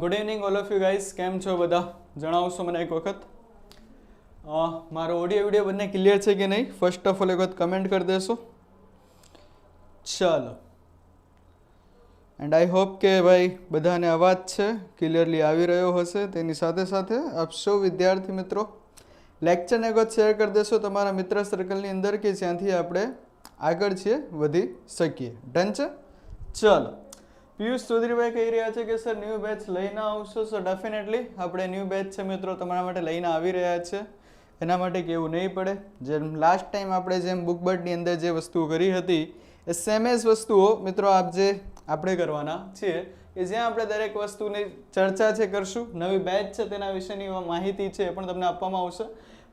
Good evening all of you guys કેમ છો બધા? જણાવશો મને એક વખત. મારો ઓડિયો વીડિયો બંને ક્લિયર છે કે નહીં? ફર્સ્ટ ઓફ ઓલ એક વખત કમેન્ટ કરી દેશો. ચાલો. એન્ડ આઈ હોપ કે ભાઈ બધાને અવાજ છે ક્લિયરલી આવી રહ્યો હશે. તેની સાથે સાથે આપ સૌ વિદ્યાર્થી મિત્રો લેક્ચરને વખત શેર કરી દેશો. તમારા મિત્ર સર્કલની અંદર કે જ્યાંથી આપણે આગળ છીએ, વધી શકીએ. ડન છે? ચાલો. પિયુષ ચૌધરીભાઈ કહી રહ્યા છે કે, સર ન્યૂ બેચ લઈને આવશો સર ડેફિનેટલી આપણે ન્યૂ બેચ છે મિત્રો, તમારા માટે લઈને આવી રહ્યા છે. એના માટે કહેવું નહીં પડે. જેમ લાસ્ટ ટાઈમ આપણે જેમ બુકબર્ડની અંદર જે વસ્તુઓ કરી હતી, એ સેમ એઝ વસ્તુઓ, મિત્રો, આપ જે, આપણે કરવાના છીએ, કે જ્યાં આપણે દરેક વસ્તુની ચર્ચા છે, કરશું. નવી બેચ છે, તેના વિશેની માહિતી છે, એ પણ તમને આપવામાં આવશે.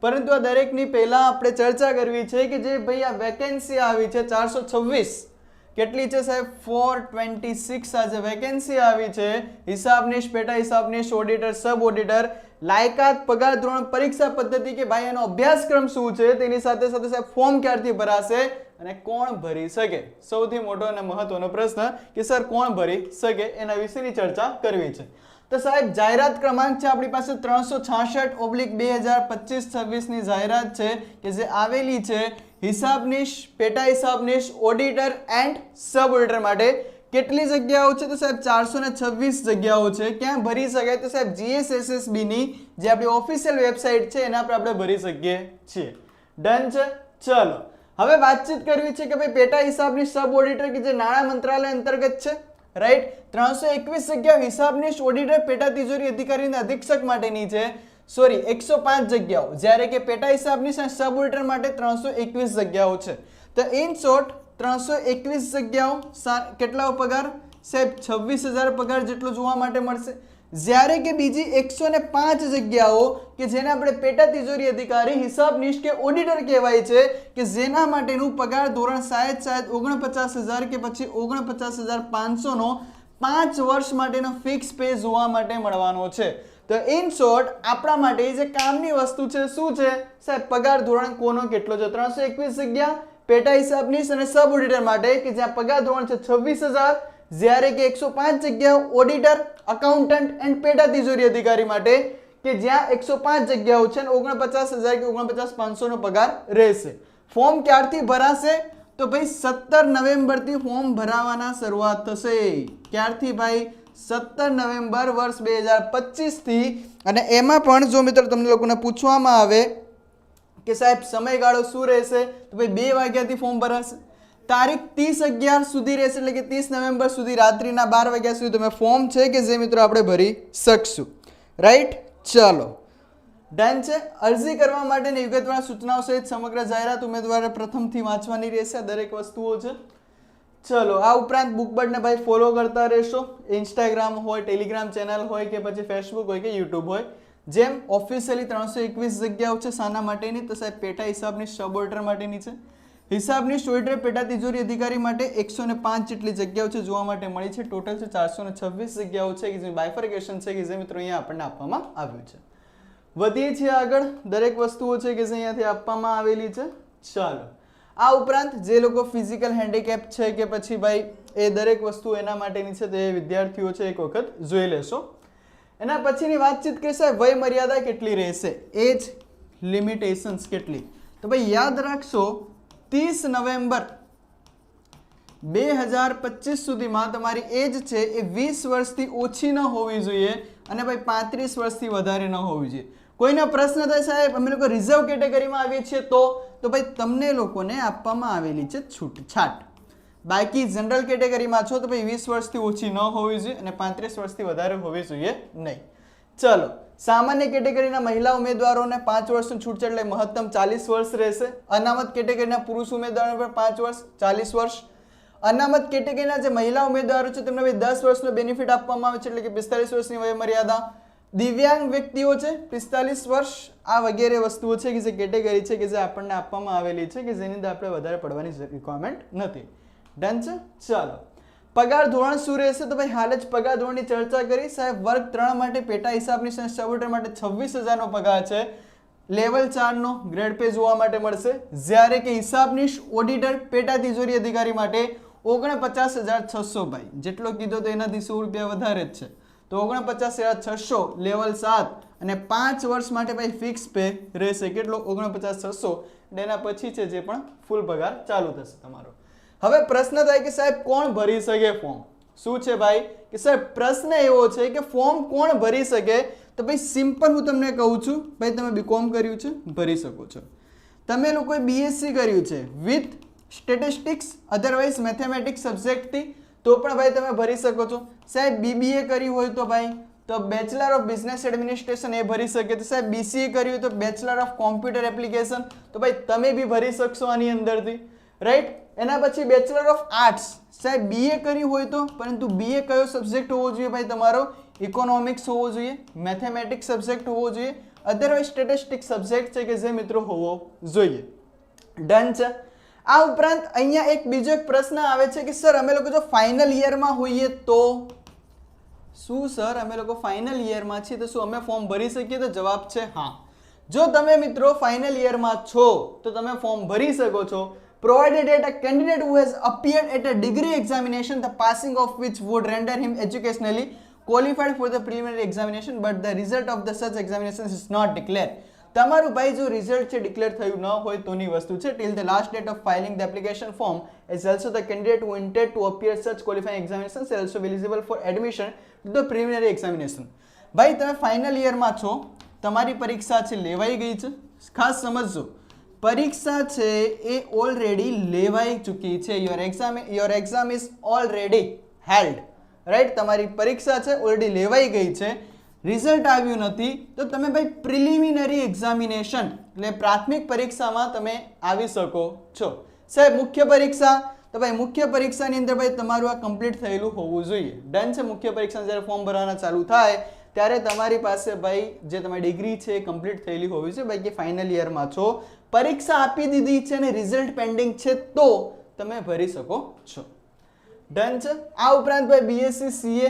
પરંતુ આ દરેકની પહેલાં આપણે ચર્ચા કરવી છે કે જે ભાઈ આ વેકેન્સી આવી છે, ચારસો છવ્વીસ. કેટલી છે સાહેબ? ફોર ટ્વેન્ટી સિક્સ આજે વેકેન્સી આવી છે, હિસાબનીશ, પેટા હિસાબનીશ ઓડિટર સબ ઓડિટર લાયકાત, પગાર ધોરણ, પરીક્ષા પદ્ધતિ કે ભાઈ એનો અભ્યાસક્રમ શું છે, તેની સાથે સાથે સાહેબ ફોર્મ ક્યારથી ભરાશે અને કોણ ભરી શકે? સૌથી મોટો અને મહત્વનો પ્રશ્ન કે સર કોણ ભરી શકે એના વિશેની ચર્ચા કરવી છે. તો સાહેબ, જાહેરાત ક્રમાંક છે આપણી પાસે ત્રણસો છાસઠ ઓબ્લિક બે હજાર પચીસ છવ્વીસની જાહેરાત છે કે જે આવેલી છે હિસાબનીશ, પેટા હિસાબનીશ ઓડિટર એન્ડ સબ ઓડિટર માટે કેટલી જગ્યાઓ છે? તો સાહેબ, ચારસો ને છવ્વીસ જગ્યાઓ છે. ક્યાં ભરી શકાય? તો સાહેબ જીએસએસએસબીની જે આપણી ઓફિશિયલ વેબસાઇટ છે, એના પર આપણે ભરી શકીએ છીએ. ડન છે? ચલો. હવે વાતચીત કરવી છે કે ભાઈ, પેટા હિસાબની સબ ઓડિટર કે જે નાણાં મંત્રાલય અંતર્ગત છે? રાઈટ ત્રણસો એકવીસ જગ્યા હિસાબની ઓડિટર પેટા તિજોરી અધિકારીના અધિક્ષક માટેની છે. સોરી, એકસો પાંચ જગ્યાઓ. જ્યારે કે પેટા હિસાબની સબ ઓડિટર માટે ત્રણસો એકવીસ જગ્યાઓ છે. તો ઇન શોર્ટ ત્રણસો એકવીસ જગ્યાઓ કેટલા પગાર? સાહેબ, છવ્વીસ હજાર પગાર જેટલો જોવા માટે મળશે. જ્યારે કે બીજી એકસો ને પાંચ જગ્યાઓ કે જેને આપણે પેટા તિજોરી અધિકારી હિસાબનીશ કે ઓડિટર કહેવાય છે, કે જેના માટેનું પગાર ધોરણ સાહેબ સાહેબ ઓગણપચાસ હજાર કે પછી ઓગણપચાસ હજાર પાંચસોનો પાંચ વર્ષ માટેનો ફિક્સ પે જોવા માટે મળવાનો છે. તો ઇન શોર્ટ આપણા માટે જે કામની વસ્તુ છે, શું છે? સાહેબ, પગાર ધોરણ કોનો કેટલો છે? ત્રણસો એકવીસ જગ્યા. પેટા હિસાબની અને સબ ઓડિટર માટે કે જ્યાં પગાર ધોરણ છે છવ્વીસ હજાર. જ્યારે કે એકસો પાંચ જગ્યાઓ ઓડિટર અકાઉન્ટન્ટ એન્ડ પેટા તિજોરી અધિકારી માટે કે જ્યાં એકસો પાંચ જગ્યાઓ છે અને ઓગણપચાસ હજાર કે ઓગણપચાસ પાંચસોનો પગાર રહેશે. ફોર્મ ક્યારથી ભરાશે? તો ભાઈ સત્તર નવેમ્બરથી ફોર્મ ભરાવાના શરૂઆત થશે. ક્યારથી ભાઈ? સત્તર નવેમ્બર વર્ષ બે હજાર પચીસથી અને એમાં પણ જો મિત્રો તમને લોકોને પૂછવામાં આવે કે સાહેબ સમયગાળો શું રહેશે, તો ભાઈ બે વાગ્યાથી ફોર્મ ભરાશે. તારીખ ત્રીસ અગિયાર સુધી રહેશે એટલે કે ત્રીસ નવેમ્બર સુધી રાત્રિના બાર વાગ્યા સુધી તમે ફોર્મ છે કે જે મિત્રો આપણે ભરી શકશું. રાઈટ ચાલો. ડન છે. અરજી કરવા માટેની વિગતવાર સૂચનાઓ સહિત સમગ્ર જાહેરાત ઉમેદવારે પ્રથમથી વાંચવાની રહેશે. દરેક વસ્તુઓ છે. ચલો, આ ઉપરાંત બુકબર્ડને ભાઈ ફોલો કરતા રહેશો. ઇન્સ્ટાગ્રામ હોય ટેલિગ્રામ ચેનલ હોય કે પછી ફેસબુક હોય કે યુટ્યુબ હોય. જેમ ઓફિશિયલી ત્રણસો એકવીસ જગ્યાઓ છે શાના માટેની, તો સાહેબ પેટા હિસાબની સબ માટેની છે. હિસાબની સ્ટોઇટર પેટા તિજોરી અધિકારી માટે એકસો ને પાંચ જેટલી જગ્યાઓ છે જોવા માટે મળી છે. ટોટલ છે ચારસો ને છવ્વીસ જગ્યાઓ છે કે જે બાયફર્કેશન છે કે જે મિત્રો અહીંયા આપણને આપવામાં આવ્યું છે. વધીએ છીએ આગળ. દરેક વસ્તુઓ છે કે જે અહીંયાથી આપવામાં આવેલી છે. ચાલો. આ ઉપરાંત જે લોકો ફિઝિકલ હેન્ડીકેપ છે કે પછી ભાઈ એ દરેક વસ્તુ એના માટેની છે તે વિદ્યાર્થીઓ છે એક વખત જોઈ લેશો. એના પછીની વાતચીત કરીએ વય મર્યાદા કેટલી રહેશે? એજ લિમિટેશન્સ કેટલી? તો ભાઈ યાદ રાખશો, ત્રીસ નવેમ્બર બે હજાર પચીસ સુધીમાં તમારી એજ છે એ વીસ વર્ષથી ઓછી ન હોવી જોઈએ અને ભાઈ પાંત્રીસ વર્ષથી વધારે ન હોવી જોઈએ. કોઈનો પ્રશ્ન થાય સાહેબ, અમે લોકો રિઝર્વ કેટેગરીમાં આવીએ છીએ તો? તો ભાઈ, તમને લોકોને આપવામાં આવેલી છે છૂટછાટ બાકી જનરલ કેટેગરીમાં છો તો ભાઈ, વીસ વર્ષથી ઓછી ન હોવી જોઈએ અને પાંત્રીસ વર્ષથી વધારે હોવી જોઈએ નહીં. ચલો, સામાન્ય કેટેગરીના મહિલા ઉમેદવારોને પાંચ વર્ષનું છૂટછાટ એટલે મહત્તમ ચાલીસ વર્ષ રહેશે. અનામત કેટેગરીના પુરુષ ઉમેદવારોને પણ પાંચ વર્ષ, ચાલીસ વર્ષ. અનામત કેટેગરીના જે મહિલા ઉમેદવારો છે, તેમને ભાઈ દસ વર્ષનો બેનિફિટ આપવામાં આવે છે, એટલે કે પિસ્તાલીસ વર્ષની વય મર્યાદા દિવ્યાંગ વ્યક્તિઓ છે, પિસ્તાલીસ વર્ષ આ વગેરે વસ્તુઓ છે કે જે કેટેગરી છે કે જે આપણને આપવામાં આવેલી છે કે જેની અંદર આપણે વધારે પડવાની રિક્વાયરમેન્ટ નથી. ડન છે? ચાલો. પગાર ધોરણ શું રહેશે? તો ભાઈ હાલ જ પગાર ધોરણની ચર્ચા કરી. સાહેબ, વર્ગ ત્રણ માટે પેટા હિસાબની સબોર્ડર માટે છવ્વીસ હજારનો પગાર છે. લેવલ ચારનો ગ્રેડ પે જોવા માટે મળશે. જ્યારે કે હિસાબની ઓડિટર પેટા તિજોરી અધિકારી માટે ઓગણપચાસ હજાર છસો ભાઈ. જેટલો કીધો તો એનાથી સો રૂપિયા વધારે જ છે. તો ઓગણપચાસ હજાર છસો લેવલ સાત અને પાંચ વર્ષ માટે ભાઈ ફિક્સ પે રહેશે. કેટલો? ઓગણપચાસ છસો. અને એના પછી છે જે પણ ફૂલ પગાર ચાલુ થશે તમારો. હવે પ્રશ્ન થાય કે સાહેબ કોણ ભરી શકે ફોર્મ શું છે ભાઈ? કે સાહેબ પ્રશ્ન એવો છે કે ફોર્મ કોણ ભરી શકે? તો ભાઈ સિમ્પલ હું તમને કહું છું. ભાઈ તમે બીકોમ કર્યું છે, ભરી શકો છો. તમે લોકોએ બીએસસી કર્યું છે. વિથ સ્ટેટિસ્ટિક્સ અધરવાઇઝ મેથેમેટિક્સ સબ્જેક્ટથી તો પણ ભાઈ તમે ભરી શકો છો. સાહેબ બીબીએ કરી હોય તો ભાઈ, તો બેચલર ઓફ બિઝનેસ એડમિનિસ્ટ્રેશન એ ભરી શકે તો સાહેબ બીસીએ કર્યું હોય તો બેચલર ઓફ કોમ્પ્યુટર એપ્લિકેશન તો ભાઈ, તમે બી ભરી શકશો આની અંદરથી. રાઈટ એના પછી બેચલર ઓફ આર્ટ્સ સાહેબ બીએ કર્યું હોય તો, પરંતુ બીએ કયો સબ્જેક્ટ હોવો જોઈએ ભાઈ તમારો? ઇકોનોમિક્સ હોવો જોઈએ મેથેમેટિક્સ સબ્જેક્ટ હોવો જોઈએ અધરવાઇઝ સ્ટેટિસ્ટિક સબ્જેક્ટ છે કે જે મિત્રો હોવો જોઈએ. ડન છે. આ ઉપરાંત અહીંયા એક બીજો એક પ્રશ્ન આવે છે કે સર અમે લોકો જો ફાઇનલ યરમાં હોઈએ તો શું સર અમે લોકો ફાઇનલ યરમાં છીએ તો શું અમે ફોર્મ ભરી શકીએ તો જવાબ છે હા જો તમે મિત્રો ફાઇનલ યરમાં છો તો તમે ફોર્મ ભરી શકો છો provided that a candidate who has appeared at a degree examination the passing of which would render him educationally qualified for the preliminary examination but the result of the such examination is not declared તમારું ભાઈ જો result છે declare થયું ન હોય તોની વસ્તુ છે. Till the last date of filing the application form is also the candidate who intend to appear such qualifying examination is also eligible for admission to the preliminary examination ભાઈ, તમે final યરમાં છો. તમારી પરીક્ષા છે, લેવાઈ ગઈ છે. ખાસ સમજજો. પરીક્ષા છે, એ ઓલરેડી લેવાઈ ચૂકી છે. Your exam your exam is already held right તમારી પરીક્ષા છે ઓલરેડી લેવાઈ ગઈ છે. રિઝલ્ટ આવ્યું નથી, તો તમે ભાઈ પ્રિલિમિનરી એક્ઝામિનેશન, એટલે પ્રાથમિક પરીક્ષામાં તમે આવી શકો છો. સાહેબ, મુખ્ય પરીક્ષા, તો ભાઈ મુખ્ય પરીક્ષાની અંદર ભાઈ તમારું આ કમ્પ્લીટ થયેલું હોવું જોઈએ. ડન છે મુખ્ય પરીક્ષા જ્યારે ફોર્મ ભરવાના ચાલુ થાય, ત્યારે તમારી પાસે ભાઈ જે તમારી ડિગ્રી છે એ કમ્પ્લીટ થયેલી હોવી જોઈએ ભાઈ કે ફાઇનલ યરમાં છો. પરીક્ષા આપી દીધી છે અને રિઝલ્ટ પેન્ડિંગ છે, તો તમે ભરી શકો છો. ડન છે. આ ઉપરાંત ભાઈ બીએસસી સીએ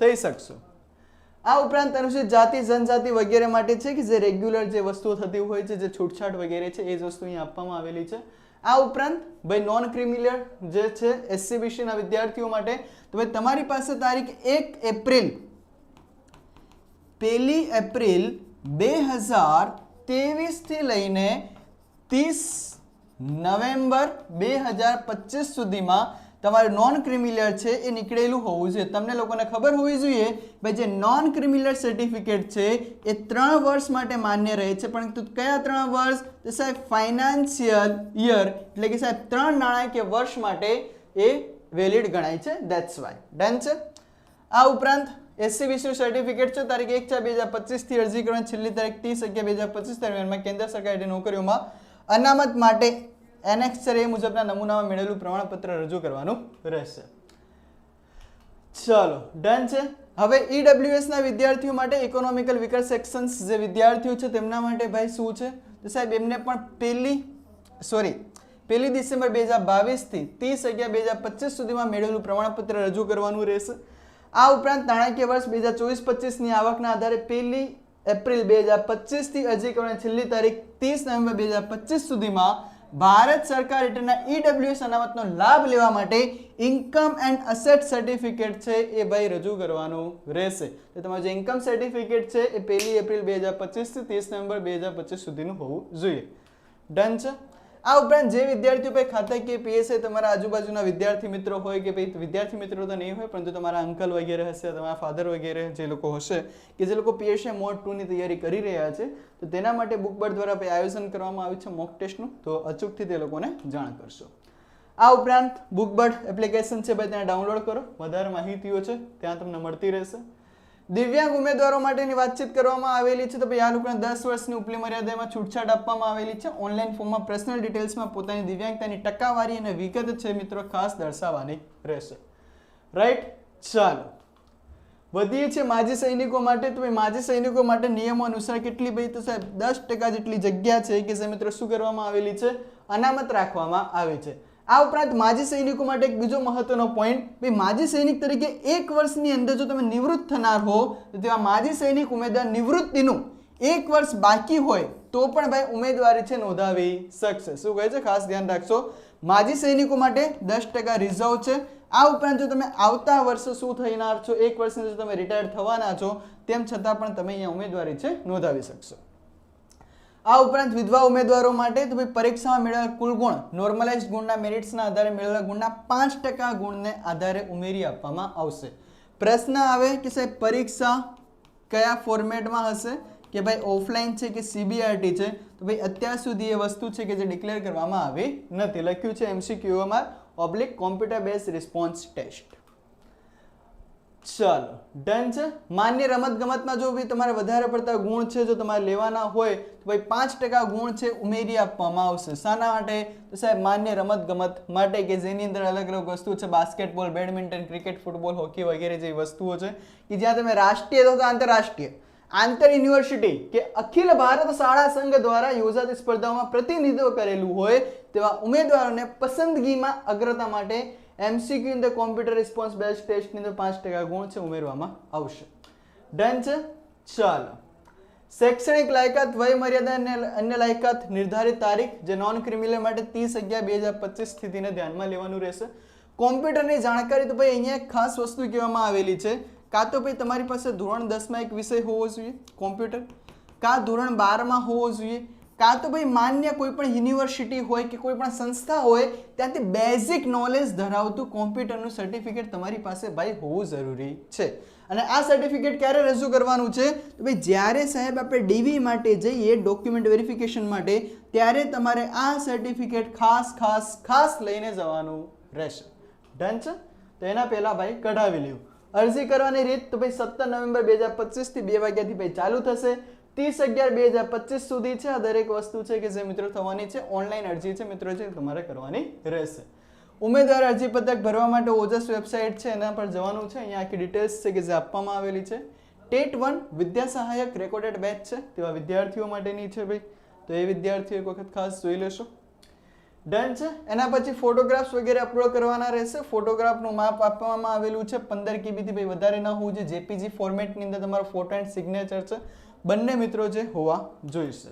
થઈ શકશો. આ ઉપરાંત અનુસૂચિત જાતિ, જનજાતિ વગેરે માટે છે કે જે રેગ્યુલર જે વસ્તુઓ થતી હોય છે, જે છૂટછાટ વગેરે છે, એ જ વસ્તુ અહીં આપવામાં આવેલી છે. આ ઉપરાંત ભાઈ નોન ક્રિમિનલ જે છે એસસીબીસીના વિદ્યાર્થીઓ માટે, તો ભાઈ તમારી પાસે તારીખ એક એપ્રિલ પહેલી એપ્રિલ બે હજાર ત્રેવીસથી લઈને ત્રીસ નવેમ્બર બે હજાર પચીસ સુધીમાં તમારું નોન ક્રિમિલિયર છે એ નીકળેલું હોવું જોઈએ. તમને લોકોને ખબર હોવી જોઈએ ભાઈ જે નોન ક્રિમિલિયર સર્ટિફિકેટ છે એ ત્રણ વર્ષ માટે માન્ય રહે છે. પરંતુ કયા ત્રણ વર્ષ? તો સાહેબ ફાઇનાન્શિયલ યર એટલે કે સાહેબ ત્રણ નાણાકીય વર્ષ માટે એ વેલિડ ગણાય છે. દેટ્સ વાય ડન છે? આ ઉપરાંત એસસી બીસીનું સર્ટિફિકેટ છે. તારીખ એક ચાર બે હજાર પચીસથી અરજી કરવાની. છેલ્લી તારીખ ત્રીસ અગિયાર બે હજાર પચીસ દરમિયાનમાં કેન્દ્ર સરકારની નોકરીઓમાં અનામત માટે એનેક્સર એ મુજબના નમૂનામાં મેળવેલું પ્રમાણપત્ર રજૂ કરવાનું રહેશે. ચલો ડન છે. હવે ઈડબ્લ્યુએસના વિદ્યાર્થીઓ માટે ઇકોનોમિકલ વિકાસ સેક્શન્સ જે વિદ્યાર્થીઓ છે તેમના માટે ભાઈ શું છે? તો સાહેબ, એમને પણ પહેલી સોરી પહેલી ડિસેમ્બર બે હજાર બાવીસથી ત્રીસ અગિયાર બે હજાર પચીસ સુધીમાં મેળવેલું પ્રમાણપત્ર રજૂ કરવાનું રહેશે. આ ઉપરાંત નાણાકીય વર્ષ બે હજાર ચોવીસ પચીસની આવકના આધારે પહેલી એપ્રિલ બે હજાર પચીસથી હજી કરવાની છેલ્લી તારીખ ત્રીસ નવેમ્બર બે હજાર પચીસ સુધીમાં ભારત સરકાર હેઠળના ઈડબ્લ્યુએસ અનામતનો લાભ લેવા માટે ઇન્કમ એન્ડ અસેટ સર્ટિફિકેટ છે એ ભાઈ રજૂ કરવાનું રહેશે. તો તમારું જે ઇન્કમ સર્ટિફિકેટ છે એ પહેલી એપ્રિલ બે હજાર પચીસથી ત્રીસ નવેમ્બર બે હજાર પચીસ સુધીનું હોવું જોઈએ. ડન છે? આ ઉપરાંત જે વિદ્યાર્થીઓ ભાઈ ખાતાકીય પીએસઆઈ તમારા આજુબાજુના વિદ્યાર્થી મિત્રો હોય કે ભાઈ વિદ્યાર્થી મિત્રો તો નહીં હોય પરંતુ તમારા અંકલ વગેરે હશે, તમારા ફાધર વગેરે જે લોકો હશે, કે જે લોકો પીએસઆઈ મોડ ટુની તૈયારી કરી રહ્યા છે, તો તેના માટે બુકબર્ડ દ્વારા આયોજન કરવામાં આવ્યું છે મોક ટેસ્ટનું. તો અચૂકથી તે લોકોને જાણ કરશો. આ ઉપરાંત બુકબર્ડ એપ્લિકેશન છે ભાઈ ત્યાં ડાઉનલોડ કરો. વધારે માહિતીઓ છે, ત્યાં તમને મળતી રહેશે. દિવ્યાંગ ઉમેદવારો માટેની વાતચીત કરવામાં આવેલી છે. તો ભાઈ, આ લોકોને દસ વર્ષની ઉપલી મર્યાદામાં છૂટછાટ આપવામાં આવેલી છે. ઓનલાઈન ફોર્મમાં પર્સનલ ડિટેલ્સમાં પોતાની દિવ્યાંગતાની ટકાવારી અને વિગત છે મિત્રો, ખાસ દર્શાવવાની રહેશે. રાઈટ ચાલો. વધીએ છે માજી સૈનિકો માટે. તો ભાઈ, માજી સૈનિકો માટે નિયમો અનુસાર કેટલી ભાઈ, તો સાહેબ, દસ ટકા જેટલી જગ્યા છે કે જે મિત્રો શું કરવામાં આવેલી છે? અનામત રાખવામાં આવી છે. આ ઉપરાંત માજી સૈનિકો માટે એક બીજો મહત્વનો પોઈન્ટ ભાઈ માજી સૈનિક તરીકે એક વર્ષની અંદર જો તમે નિવૃત્ત થનાર હો, તો તેવા માજી સૈનિક ઉમેદવાર નિવૃત્તિનું એક વર્ષ બાકી હોય, તો પણ ભાઈ ઉમેદવારી છે નોંધાવી શકશે. શું કહે છે? ખાસ ધ્યાન રાખશો. માજી સૈનિકો માટે દસ ટકા રિઝર્વ છે. આ ઉપરાંત જો તમે આવતા વર્ષે શું થનાર છો, એક વર્ષની જો તમે રિટાયર થવાના છો, તેમ છતાં પણ તમે અહીંયા ઉમેદવારી છે નોંધાવી શકશો. આ ઉપરાંત વિધવા ઉમેદવારો માટે તો ભાઈ પરીક્ષામાં મેળવેલા કુલ ગુણ નોર્મલાઇઝ ગુણના મેરિટ્સના આધારે મેળવેલા ગુણના પાંચ ટકા ગુણને આધારે ઉમેરી આપવામાં આવશે. પ્રશ્ન આવે કે સાહેબ, પરીક્ષા કયા ફોર્મેટમાં હશે? કે ભાઈ ઓફલાઈન છે કે સીબીઆરટી છે? તો ભાઈ અત્યાર સુધી એ વસ્તુ છે કે જે ડિક્લેર કરવામાં આવી નથી. લખ્યું છે એમસીક્યુઓમાં oblique computer base response test ચાલો ડન છે. માન્ય રમતગમતમાં જો બી તમારે વધારે પડતા ગુણ છે, જો તમારે લેવાના હોય, તો ભાઈ પાંચ ટકા ગુણ છે ઉમેરી આપવામાં આવશે. શાના માટે? તો સાહેબ, માન્ય રમતગમત માટે કે જેની અંદર અલગ અલગ વસ્તુ છે, basketball, badminton, cricket, football, hockey વગેરે જેવી વસ્તુઓ છે, કે જ્યાં તમે રાષ્ટ્રીય તો આંતરરાષ્ટ્રીય? આંતર યુનિવર્સિટી કે અખિલ ભારત શાળા સંઘ દ્વારા યોજાતી સ્પર્ધાઓમાં પ્રતિનિધિત્વ કરેલું હોય, તેવા ઉમેદવારોને પસંદગીમાં અગ્રતા માટે MCQ in the computer response best ટેસ્ટની અંદર પાંચ ટકા ગુણ છે ઉમેરવામાં આવશે ડન છે ચાલો શૈક્ષણિક લાયકાત વય મર્યાદા અને અન્ય લાયકાત નિર્ધારિત તારીખ જે નોન ક્રિમિનલ માટે ત્રીસ અગિયાર બે હજાર પચીસ સ્થિતિને ધ્યાનમાં લેવાનું રહેશે કોમ્પ્યુટરની જાણકારી તો ભાઈ અહીંયા એક ખાસ વસ્તુ કહેવામાં આવેલી છે કાં તો ભાઈ તમારી પાસે ધોરણ દસમાં એક વિષય હોવો જોઈએ કોમ્પ્યુટર કાં ધોરણ બારમાં હોવો જોઈએ કાં તો ભાઈ માન્ય કોઈ પણ યુનિવર્સિટી હોય કે કોઈ પણ સંસ્થા હોય, ત્યાંથી બેઝિક નોલેજ ધરાવતું કોમ્પ્યુટરનું સર્ટિફિકેટ તમારી પાસે ભાઈ હોવું જરૂરી છે. અને આ સર્ટિફિકેટ ક્યારે રજૂ કરવાનું છે? તો ભાઈ જ્યારે સાહેબ આપણે ડીવી માટે જઈએ ડોક્યુમેન્ટ વેરિફિકેશન માટે, ત્યારે તમારે આ સર્ટિફિકેટ ખાસ ખાસ ખાસ લઈને જવાનું રહેશે. ડન છે? તો એના પહેલાં ભાઈ કઢાવી લ્યું. અરજી કરવાની રીત તો ભાઈ સત્તર નવેમ્બર બે હજાર પચીસથી બે વાગ્યાથી ભાઈ ચાલુ થશે. ત્રીસ અગિયાર બે હજાર પચીસ સુધી છે આ દરેક વસ્તુ છે કે જે મિત્રો થવાની છે. ઓનલાઈન અરજી છે મિત્રો છે તમારે કરવાની રહેશે. ઉમેદવાર અરજી પત્રક ભરવા માટે ઓજસ વેબસાઇટ છે, એના પર જવાનું છે. અહીંયા આખી ડિટેલ્સ છે કે જે આપવામાં આવેલી છે. ટેટ વન વિદ્યા સહાયક રેકોર્ડેડ બેચ છે. તેવા વિદ્યાર્થીઓ માટેની છે ભાઈ. તો એ વિદ્યાર્થીઓ એક વખત ખાસ જોઈ લેશો. ડન છે. એના પછી ફોટોગ્રાફ્સ વગેરે અપલોડ કરવાના રહેશે. ફોટોગ્રાફનું માપ આપવામાં આવેલું છે. પંદર કેબીથી ભાઈ વધારે ન હોવું જોઈએ. જેપીજી ફોર્મેટની અંદર તમારો ફોટો એન્ડ સિગ્નેચર છે. બંને મિત્રો જે હોવા જોઈશે.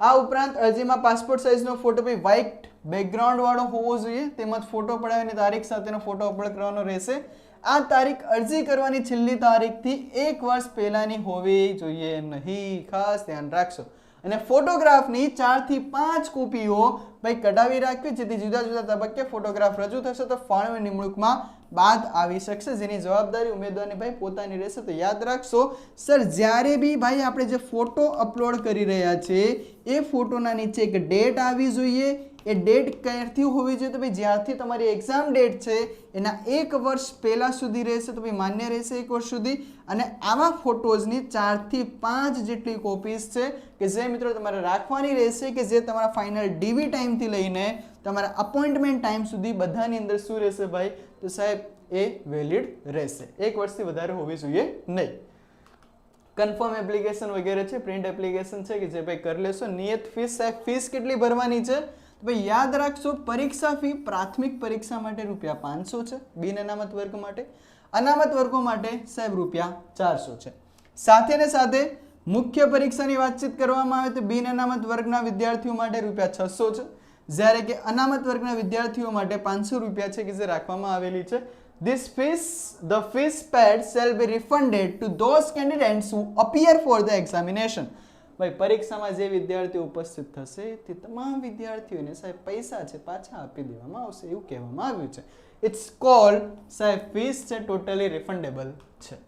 આ ઉપરાંત અરજીમાં પાસપોર્ટ સાઇઝનો ફોટો બી વ્હાઇટ બેકગ્રાઉન્ડવાળો હોવો જોઈએ, તેમજ ફોટો પડાવીને તારીખ સાથેનો ફોટો અપલોડ કરવાનો રહેશે. આ તારીખ અરજી કરવાની છેલ્લી તારીખથી એક વર્ષ પહેલાંની હોવી જોઈએ નહીં, ખાસ ધ્યાન રાખશો. અને ફોટોગ્રાફની ચારથી પાંચ કોપીઓ ભાઈ કઢાવી રાખવી, જેથી જુદા જુદા તબક્કે ફોટોગ્રાફ રજૂ થશે તો ફાળવણી નિમણૂકમાં બાદ આવી શકશે. જેની જવાબદારી ઉમેદવારની ભાઈ પોતાની રહેશે તો યાદ રાખશો. સર, જ્યારે બી ભાઈ આપણે જે ફોટો અપલોડ કરી રહ્યા છે, એ ફોટોના નીચે એક ડેટ આવી જોઈએ. એ ડેટ ક્યારથી હોવી જોઈએ? તો ભાઈ જ્યારથી તમારી એક્ઝામ ડેટ છે, એના એક વર્ષ પહેલાં સુધી રહેશે, તો ભાઈ માન્ય રહેશે એક વર્ષ સુધી. અને આવા ફોટોઝની ચારથી પાંચ જેટલી કોપીઝ છે કે જે મિત્રો તમારે રાખવાની રહેશે કે જે તમારા ફાઇનલ ડીવી ટાઈમથી લઈને તમારા અપોઇન્ટમેન્ટ ટાઈમ સુધી બધાની અંદર શું રહેશે ભાઈ? તો સાહેબ, એ વેલિડ રહેશે. એક વર્ષથી વધારે હોવી જોઈએ નહીં. કન્ફર્મ એપ્લિકેશન વગેરે છે પ્રિન્ટ એપ્લિકેશન છે કે જે ભાઈ કરી લેશો. નિયત ફીસ સાહેબ ફીસ કેટલી ભરવાની છે? તો યાદ રાખશો પરીક્ષા ફી પ્રાથમિક પરીક્ષા માટે રૂપિયા પાંચસો છે બિન અનામત વર્ગ માટે. અનામત વર્ગો માટે સાહેબ રૂપિયા ચારસો છે. સાથે ને સાથે મુખ્ય પરીક્ષાની વાતચીત કરવામાં આવે તો બિન અનામત વર્ગના વિદ્યાર્થીઓ માટે રૂપિયા છસો છે. જ્યારે કે અનામત વર્ગના વિદ્યાર્થીઓ માટે પાંચસો રૂપિયા છે કે જે રાખવામાં આવેલી છે. This fees, the fees paid shall be refunded to those candidates who appear for the examination. ભાઈ, પરીક્ષામાં જે વિદ્યાર્થીઓ ઉપસ્થિત થશે, તે તમામ વિદ્યાર્થીઓને સાહેબ પૈસા છે, પાછા આપી દેવામાં આવશે એવું કહેવામાં આવ્યું છે. ઇટ્સ કોલ્ડ સાહેબ ફીસ છે ટોટલી રિફંડેબલ છે.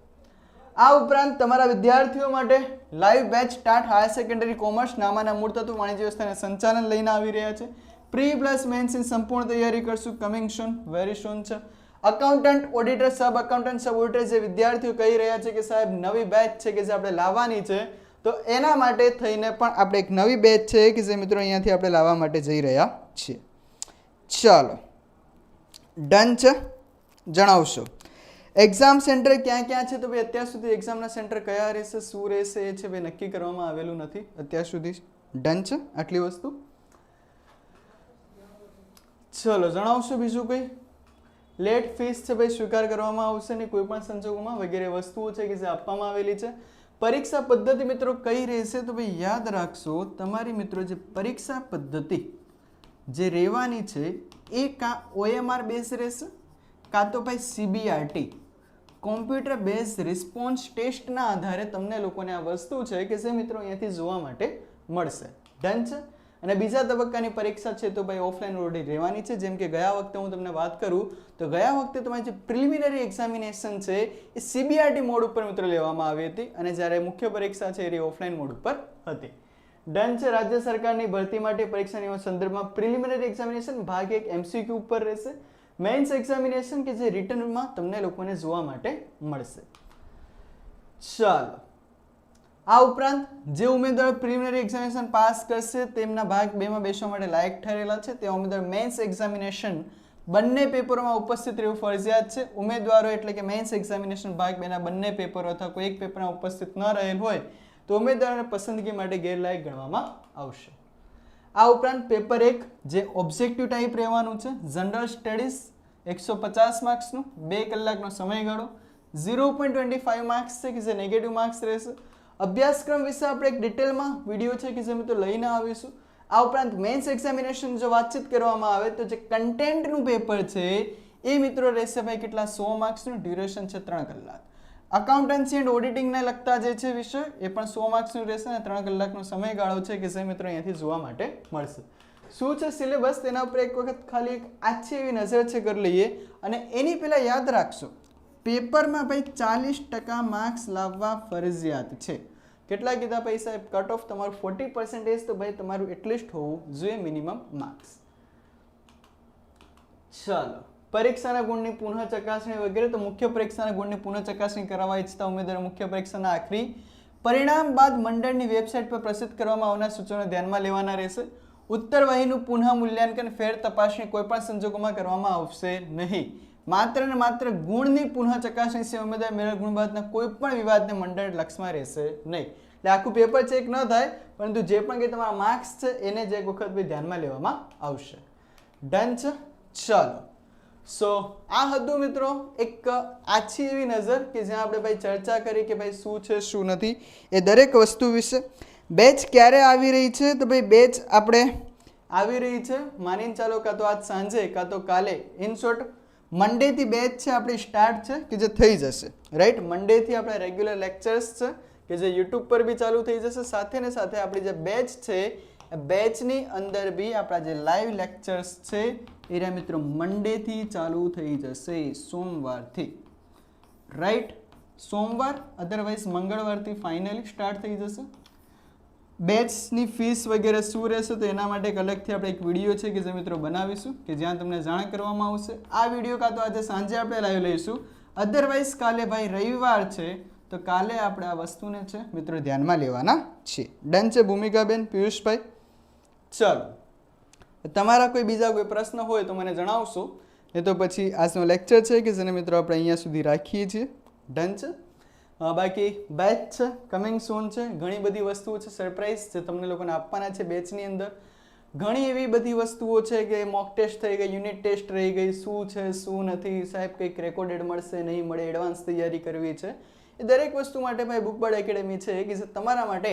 આ ઉપરાંત તમારા વિદ્યાર્થીઓ માટે live batch start higher secondary commerce નામાના મૂળ તત્વ, વાણિજ્ય વ્યવસ્થાને સંચાલન લઈને આવી રહ્યા છે. પ્રી પ્લસ મેન્સની સંપૂર્ણ તૈયારી કરશું કમિંગ સૂન વેરી સૂન છે. Accountant auditor sub accountant sub auditor જે વિદ્યાર્થીઓ કહી રહ્યા છે કે સાહેબ, નવી બેચ છે કે જે આપણે લાવવાની છે તો એના માટે થઈને પણ આપણે એક નવી બેચ છે કે જે મિત્રો અહીંયાથી આપણે લાવવા માટે જઈ રહ્યા છીએ. ચાલો. ડન છે. જણાવશો. એક્ઝામ સેન્ટર ક્યાં ક્યાં છે? તો ભાઈ અત્યાર સુધી એક્ઝામના સેન્ટર કયા રહેશે? શું રહેશે? એ છે ભાઈ નક્કી કરવામાં આવેલું નથી. અત્યાર સુધી ડન છે આટલી વસ્તુ. ચલો, જણાવશો બીજું કંઈ? લેટ ફીસ છે ભાઈ સ્વીકાર કરવામાં આવશે ને કોઈ પણ સંજોગોમાં વગેરે વસ્તુઓ છે કે જે આપવામાં આવેલી છે. પરીક્ષા પદ્ધતિ મિત્રો કઈ રહેશે તો ભાઈ યાદ રાખશો, તમારી મિત્રો જે પરીક્ષા પદ્ધતિ જે રહેવાની છે એ કાં ઓએમઆર બેઝ રહેશે, કાં તો ભાઈ સીબીઆરટી કોમ્પ્યુટર બેઝ રિસ્પોન્સ ટેસ્ટના આધારે તમને લોકોને આ વસ્તુ છે કે જે મિત્રો અહીંયાથી જોવા માટે મળશે. ડન છે? અને બીજા તબક્કાની પરીક્ષા છે તો ભાઈ ઓફલાઈન ઓલરેડી રહેવાની છે. જેમ કે ગયા વખતે હું તમને વાત કરું, તો ગયા વખતે તમારી જે પ્રિલિમિનરી એક્ઝામિનેશન છે, એ સીબીઆરટી મોડ ઉપર મિત્રો લેવામાં આવી હતી અને જ્યારે મુખ્ય પરીક્ષા છે એ ઓફલાઈન મોડ ઉપર હતી. ડન છે. રાજ્ય સરકારની ભરતી માટે પરીક્ષાની સંદર્ભમાં પ્રિલિમિનરી એક્ઝામિનેશન ભાગ એક એમસીક્યુ ઉપર રહેશે. મેન્સ એક્ઝામિનેશન કે જે રિટર્નમાં તમને લોકોને જોવા માટે મળશે. ચાલો. આ ઉપરાંત, જે ઉમેદવાર પ્રિલિમિનરી એક્ઝામિનેશન પાસ કરશે, તેમના ભાગ બેમાં બેસવા માટે લાયક ઠરેલા છે. તે ઉમેદવાર મેન્સ એક્ઝામિનેશન બંને પેપરોમાં ઉપસ્થિત રહેવું ફરજિયાત છે. ઉમેદવારો એટલે કે મેન્સ એક્ઝામિનેશન ભાગ બેના બંને પેપરો અથવા કોઈ એક પેપરમાં ઉપસ્થિત ન રહેલ હોય, તો ઉમેદવારોને પસંદગી માટે ગેરલાયક ગણવામાં આવશે. આ ઉપરાંત પેપર એક, જે ઓબ્જેક્ટિવ ટાઈપ રહેવાનું છે જનરલ સ્ટડીઝ એકસો પચાસ માર્ક્સનું બે કલાકનો સમયગાળો zero point twenty five marks છે કે જે નેગેટિવ માર્ક્સ રહેશે. અભ્યાસક્રમ વિશે આપણે એક ડિટેલમાં વીડિયો છે કે જે મિત્રો લઈને આવીશું. આ ઉપરાંત મેન્સ એક્ઝામિનેશન જો વાતચીત કરવામાં આવે તો જે કન્ટેન્ટનું પેપર છે, એ મિત્રો રહેશે ભાઈ કેટલા સો માર્ક્સનું ડ્યુરેશન છે ત્રણ કલાક. અકાઉન્ટન્સી એન્ડ ઓડિટિંગને લગતા જે છે વિષય, એ પણ સો માર્ક્સનું રહેશે અને ત્રણ કલાકનો સમયગાળો છે કે જે મિત્રો અહીંયાથી જોવા માટે મળશે. શું છે સિલેબસ તેના ઉપર એક વખત ખાલી એક આછી એવી નજર છે, કરી લઈએ અને એની પહેલાં યાદ રાખશો. પેપરમાં ભાઈ ચાલીસ ટકા માર્ક્સ લાવવા ફરજિયાત છે. કેટલા કીધા પૈસા કટ ઓફ તમારું ફોર્ટી પર્સન્ટેજ તો ભાઈ તમારું એટલીસ્ટ હોવું જોઈએ મિનિમમ માર્ક્સ ચાલો. પરીક્ષાના ગુણની પુનઃ ચકાસણી વગેરે તો મુખ્ય પરીક્ષાના ગુણની પુનઃ ચકાસણી કરાવવા ઈચ્છતા ઉમેદવાર મુખ્ય પરીક્ષાના આખરી પરિણામ બાદ મંડળની વેબસાઇટ પર પ્રસિદ્ધ કરવામાં આવનાર સૂચનો ધ્યાનમાં લેવાના રહેશે. ઉત્તરવાહીનું પુનઃ મૂલ્યાંકન ફેર તપાસણી કોઈપણ સંજોગોમાં કરવામાં આવશે નહીં. માત્ર ને માત્ર ગુણની પુનઃ ચકાસણી સિવાય ઉમેદવાર મેળવેલ ગુણ બાબતના કોઈ પણ વિવાદને મંડળ લક્ષમાં રહેશે નહીં. એટલે આખું પેપર ચેક ન થાય, પરંતુ જે પણ કંઈ તમારા માર્ક્સ છે, એને જ એક વખત બી ધ્યાનમાં લેવામાં આવશે. ડન છે. ચાલો. સો આ હતું મિત્રો એક આછી એવી નજર કે જ્યાં આપણે ભાઈ ચર્ચા કરી કે ભાઈ શું છે, શું નથી. એ દરેક વસ્તુ વિશે. બેચ ક્યારે આવી રહી છે? તો ભાઈ બેચ આપણે આવી રહી છે. માનીને ચાલો કાં તો આજ સાંજે, કાં તો કાલે. ઇન શોર્ટ મંડેથી બેચ છે, આપણી સ્ટાર્ટ છે, કે જે થઈ જશે. રાઈટ મન્ડેથી આપણા રેગ્યુલર લેક્ચર્સ છે, કે જે યુટ્યુબ પર બી ચાલુ થઈ જશે. સાથે ને સાથે આપણી જે બેચ છે બેચની અંદર બી આપણા જે લાઈવ લેક્ચર્સ છે, એ રહ્યા મિત્રો મંડેથી ચાલુ થઈ જશે સોમવારથી. રાઈટ સોમવાર અધરવાઇઝ મંગળવારથી ફાઇનલી સ્ટાર્ટ થઈ જશે. બેચની ફીસ વગેરે શું રહેશે તો એના માટે એક અલગથી આપણે એક વીડિયો છે કે જે મિત્રો બનાવીશું, કે જ્યાં તમને જાણ કરવામાં આવશે. આ વીડિયો કાં તો આજે સાંજે આપણે લાઈવ લઈશું. અધરવાઇઝ કાલે ભાઈ રવિવાર છે, તો કાલે આપણે આ વસ્તુને છે, મિત્રો ધ્યાનમાં લેવાના છીએ. ડન છે ભૂમિકાબેન, પિયુષભાઈ. ચાલો. તમારા કોઈ બીજા કોઈ પ્રશ્ન હોય તો મને જણાવશો. એ તો પછી આજનો લેક્ચર છે કે જેને મિત્રો આપણે અહીંયા સુધી રાખીએ છીએ. ડન છે? બાકી બેચ છે કમિંગ સૂન છે, ઘણી બધી વસ્તુઓ છે સરપ્રાઈઝ જે તમને લોકોને આપવાના છે બેચની અંદર. ઘણી એવી બધી વસ્તુઓ છે કે મોક ટેસ્ટ થઈ ગઈ યુનિટ ટેસ્ટ રહી ગઈ, શું છે, શું નથી, સાહેબ કંઈક રેકોર્ડેડ મળશે, નહીં મળે એડવાન્સ તૈયારી કરવી છે. એ દરેક વસ્તુ માટે ભાઈ બુકબર્ડ એકેડેમી છે કે જે તમારા માટે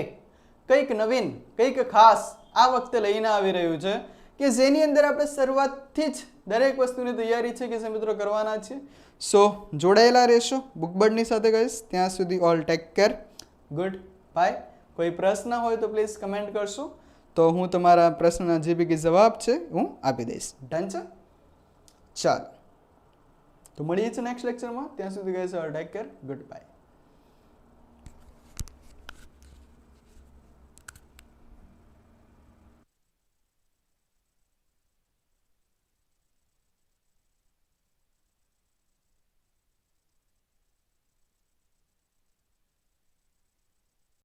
કંઈક નવીન, કંઈક ખાસ આ વખતે લઈને આવી રહ્યું છે. કે જેની અંદર આપણે શરૂઆતથી જ દરેક વસ્તુની તૈયારી છે કે જે મિત્રો કરવાના છે. સો જોડાયેલા રહેશો. બુકબર્ડની સાથે કહીશ. ત્યાં સુધી all take care good bye કોઈ પ્રશ્ન હોય તો પ્લીઝ કમેન્ટ કરશો. તો હું તમારા પ્રશ્નના જે બી જવાબ છે, હું આપી દઈશ. ડન છે ચાલો. તો મળીએ છીએ નેક્સ્ટ લેક્ચરમાં ત્યાં સુધી કહીશ all take care good bye